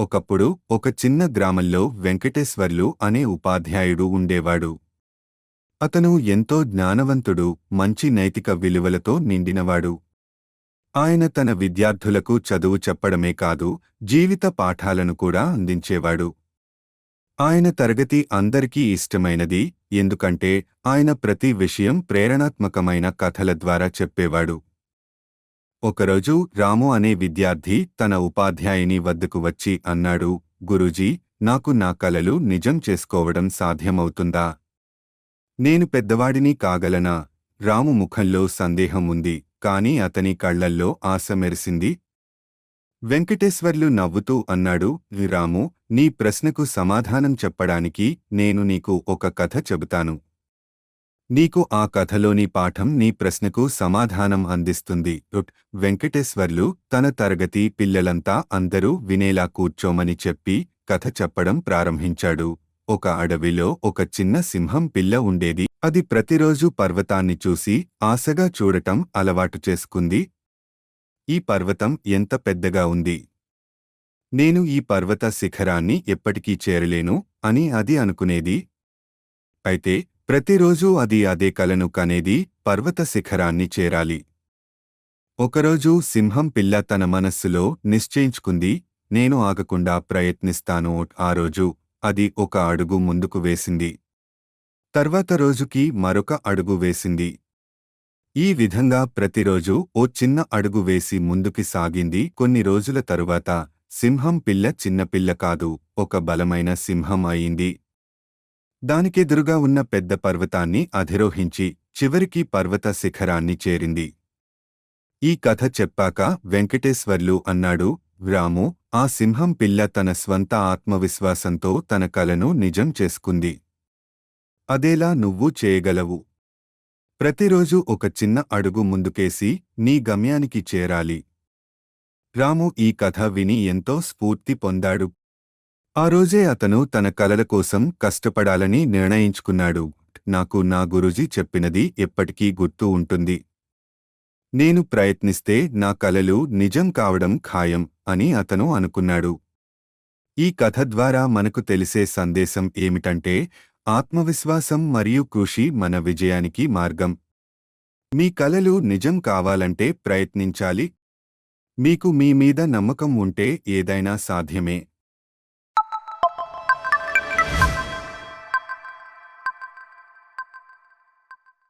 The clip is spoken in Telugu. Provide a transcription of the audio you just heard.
ఒకప్పుడు ఒక చిన్న గ్రామంలో వెంకటేశ్వర్లు అనే ఉపాధ్యాయుడు ఉండేవాడు. అతను ఎంతో జ్ఞానవంతుడు మంచి నైతిక విలువలతో నిండినవాడు. ఆయన తన విద్యార్థులకు చదువు చెప్పడమే కాదు జీవిత పాఠాలను కూడా అందించేవాడు. ఆయన తరగతి అందరికీ ఇష్టమైనది ఎందుకంటే ఆయన ప్రతి విషయం ప్రేరణాత్మకమైన కథల ద్వారా చెప్పేవాడు. ఒకరోజు రాము అనే విద్యార్థి తన ఉపాధ్యాయుని వద్దకు వచ్చి అన్నాడు గురూజీ నాకు నా కలలు నిజం చేసుకోవడం సాధ్యమవుతుందా? నేను పెద్దవాడిని కాగలనా? రాము ముఖంలో సందేహం ఉంది కాని అతని కళ్ళల్లో ఆశ మెరిసింది. వెంకటేశ్వర్లు నవ్వుతూ అన్నాడు రాము నీ ప్రశ్నకు సమాధానం చెప్పడానికి నేను నీకు ఒక కథ చెబుతాను. నీకు ఆ కథలోని పాఠం నీ ప్రశ్నకు సమాధానం అందిస్తుంది. వెంకటేశ్వర్లు తన తరగతి పిల్లలంతా అందరూ వినేలా కూర్చోమని చెప్పి కథ చెప్పడం ప్రారంభించాడు. ఒక అడవిలో ఒక చిన్న సింహం పిల్ల ఉండేది. అది ప్రతిరోజు పర్వతాన్ని చూసి ఆశగా చూడటం అలవాటు చేసుకుంది. ఈ పర్వతం ఎంత పెద్దగా ఉంది? నేను ఈ పర్వత శిఖరాన్ని ఎప్పటికీ చేరలేను అని అది అనుకునేది. అయితే ప్రతిరోజూ అది అదే కలను కనేది పర్వత శిఖరాన్ని చేరాలి. ఒకరోజు సింహం పిల్ల తన మనస్సులో నిశ్చయించుకుంది నేను ఆగకుండా ప్రయత్నిస్తాను ఆ రోజు అది ఒక అడుగు ముందుకు వేసింది. తర్వాత రోజుకి మరొక అడుగు వేసింది. ఈ విధంగా ప్రతిరోజు ఓ చిన్న అడుగు వేసి ముందుకి సాగింది. కొన్ని రోజుల తరువాత సింహం పిల్ల చిన్నపిల్ల కాదు ఒక బలమైన సింహం అయింది. దానికెదురుగా ఉన్న పెద్ద పర్వతాన్ని అధిరోహించి చివరికి పర్వత శిఖరాన్ని చేరింది. ఈ కథ చెప్పాక వెంకటేశ్వర్లు అన్నాడు రాము ఆ సింహం పిల్ల తన స్వంత ఆత్మవిశ్వాసంతో తన కలను నిజం చేసుకుంది. అదేలా నువ్వు చేయగలవు. ప్రతిరోజు ఒక చిన్న అడుగు ముందుకేసి నీ గమ్యానికి చేరాలి. రాము ఈ కథ విని ఎంతో స్ఫూర్తి పొందాడు. ఆ రోజే అతను తన కలల కోసం కష్టపడాలని నిర్ణయించుకున్నాడు. నాకు నా గురుజీ చెప్పినది ఎప్పటికీ గుర్తు ఉంటుంది. నేను ప్రయత్నిస్తే నా కలలు నిజం కావడం ఖాయం అని అతను అనుకున్నాడు. ఈ కథ ద్వారా మనకు తెలిసే సందేశం ఏమిటంటే ఆత్మవిశ్వాసం మరియు కృషి మన విజయానికి మార్గం. మీ కలలు నిజం కావాలంటే ప్రయత్నించాలి. మీకు మీ మీద నమ్మకం ఉంటే ఏదైనా సాధ్యమే.